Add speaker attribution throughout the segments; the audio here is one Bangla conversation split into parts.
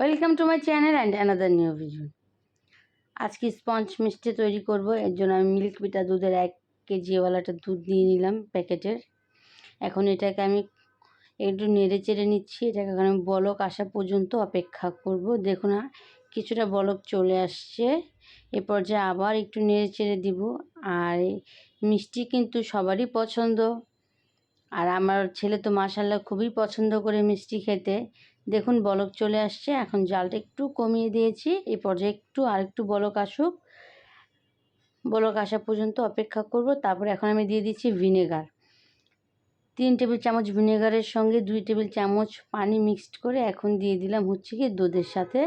Speaker 1: Welcome to my channel and another new video আজকে স্পঞ্জ মিষ্টি তৈরি করব। এর জন্য আমি মিল্ক বিটা দুধের এক কেজিওয়ালাটা দুধ নিয়ে নিলাম প্যাকেটের। এখন এটাকে আমি একটু নেড়ে চেড়ে নিচ্ছি। এটাকে এখন আমি বলক আসা পর্যন্ত অপেক্ষা করব। দেখুন কিছুটা বলক চলে আসছে। এ পর্যায়ে আবার একটু নেড়ে চেড়ে দিব। আর মিষ্টি কিন্তু সবারই পছন্দ। আর আমার ছেলে তো মাসাল্লাহ খুবই পছন্দ করে মিষ্টি খেতে। দেখুন, বলক চলে আসছে। এখন জালটা একটু কমিয়ে দিয়েছি। এই পর্যায়ে একটু আর একটু বলক আসুক। বলক আসা পর্যন্ত অপেক্ষা করব। তারপর এখন আমি দিয়ে দিচ্ছি ভিনেগার। তিন টেবিল চামচ ভিনেগারের সঙ্গে দুই টেবিল চামচ পানি মিক্সড করে এখন দিয়ে দিলাম হচ্ছে কি দুধের সাথে।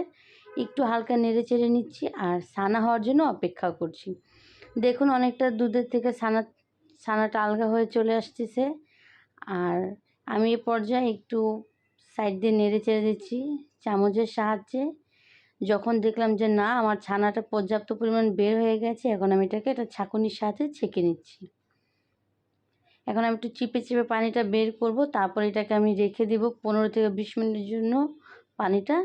Speaker 1: একটু হালকা নেড়ে চেড়ে নিচ্ছি আর ছানা হওয়ার জন্য অপেক্ষা করছি। দেখুন, অনেকটা দুধের থেকে ছানা ছানাটা আলগা হয়ে চলে আসতেছে। আর আমি এ পর্যায়ে একটু সাইড দিয়ে নেড়ে চেড়ে দিচ্ছি চামচের সাহায্যে। যখন দেখলাম যে না, আমার ছানাটা পর্যাপ্ত পরিমাণ বের হয়ে গেছে, এখন আমি এটাকে একটা ছাঁকুনির সাথে ছেঁকে নিচ্ছি। এখন আমি একটু চিপে চিপে পানিটা বের করব, তারপর এটাকে আমি রেখে দিব পনেরো থেকে বিশ মিনিটের জন্য পানিটা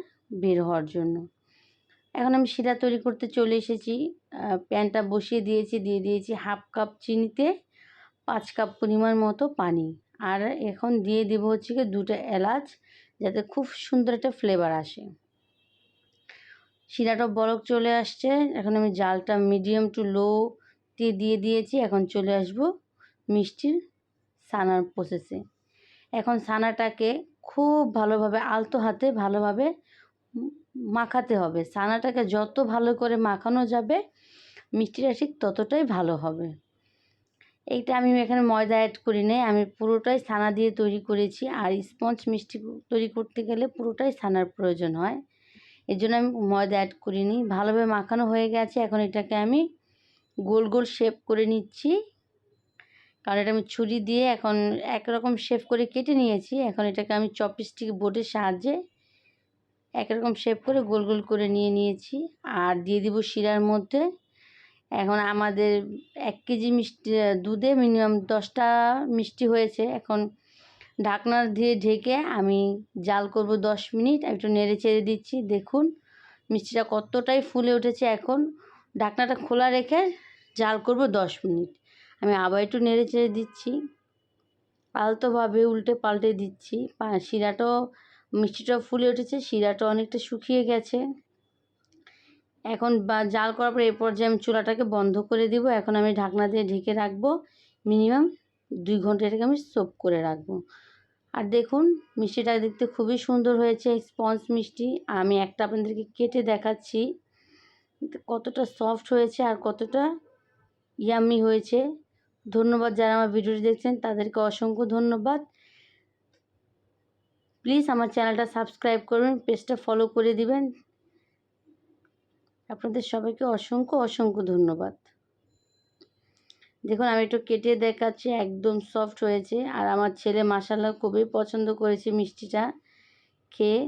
Speaker 1: বের হওয়ার জন্য। এখন আমি শিরা তৈরি করতে চলে এসেছি। প্যানটা বসিয়ে দিয়েছি, দিয়ে দিয়েছি হাফ কাপ চিনিতে পাঁচ কাপ পরিমাণ মতো পানি। আর এখন দিয়ে দেব হচ্ছে কি দুটো এলাচ, যাতে খুব সুন্দর একটা ফ্লেভার আসে। শিরাটা বরফ চলে আসছে, এখন আমি জালটা মিডিয়াম টু লো দিয়ে দিয়ে দিয়েছি, এখন চলে আসব মিষ্টির ছানার প্রসেসে এখন ছানাটাকে খুব ভালোভাবে আলতো হাতে ভালোভাবে মাখাতে হবে। ছানাটাকে যত ভালো করে মাখানো যাবে, মিষ্টিটা ঠিক ততটাই ভালো হবে। এইটা আমি এখানে ময়দা অ্যাড করি নাই। আমি পুরোটাই ছানা দিয়ে তৈরি করেছি। আর স্পঞ্জ মিষ্টি তৈরি করতে গেলে পুরোটাই ছানার প্রয়োজন হয়। এর জন্য আমি ময়দা অ্যাড করিনি। ভালোভাবে মাখানো হয়ে গেছে। এখন এটাকে আমি গোল গোল শেপ করে নিচ্ছি। কারণ এটা আমি ছুরি দিয়ে এখন একরকম শেপ করে কেটে নিয়েছি। এখন এটাকে আমি চপস্টিক বোর্ডের সাহায্যে একরকম শেপ করে গোল গোল করে নিয়ে নিয়েছি। আর দিয়ে দিব শিরার মধ্যে এখন আমাদের এক কেজি মিষ্টি দুধে মিনিমাম দশটা মিষ্টি হয়েছে। এখন ঢাকনা দিয়ে ঢেকে আমি জাল করব দশ মিনিট। একটু নেড়ে চেড়ে দিচ্ছি। দেখুন, মিষ্টিটা কতটাই ফুলে উঠেছে এখন। ঢাকনাটা খোলা রেখে জাল করব দশ মিনিট। আমি আবার একটু নেড়ে চেড়ে দিচ্ছি। আলতোভাবে উল্টে পাল্টে দিচ্ছি। শিরাটাও, মিষ্টিটাও ফুলে উঠেছে। শিরাটা অনেকটা শুকিয়ে গেছে। এখন বা, জাল করার পর এই পর্যায়ে আমি চুলাটাকে বন্ধ করে দিব, এখন আমি ঢাকনা দিয়ে ঢেকে রাখব। মিনিমাম দুই ঘণ্টা এটাকে আমি সোপ করে রাখব। আর দেখুন, মিষ্টিটা দেখতে খুবই সুন্দর হয়েছে স্পঞ্জ মিষ্টি। আমি একটা আপনাদেরকে কেটে দেখাচ্ছি। কতটা সফট হয়েছে আর কতটা ইয়াম্মি হয়েছে। ধন্যবাদ যারা আমার ভিডিওটি দেখছেন, তাদেরকে অসংখ্য ধন্যবাদ। প্লিজ আমার চ্যানেলটা সাবস্ক্রাইব করবেন পেজটা ফলো করে দিবেন। আপনাদের সবাইকে অসংখ্য অসংখ্য ধন্যবাদ। দেখুন, আমি একটু কেটে দেখাচ্ছি, একদম সফট হয়েছে। আর আমার ছেলে মাসাল্লাহ খুবই পছন্দ করেছে মিষ্টিটা। খেয়ে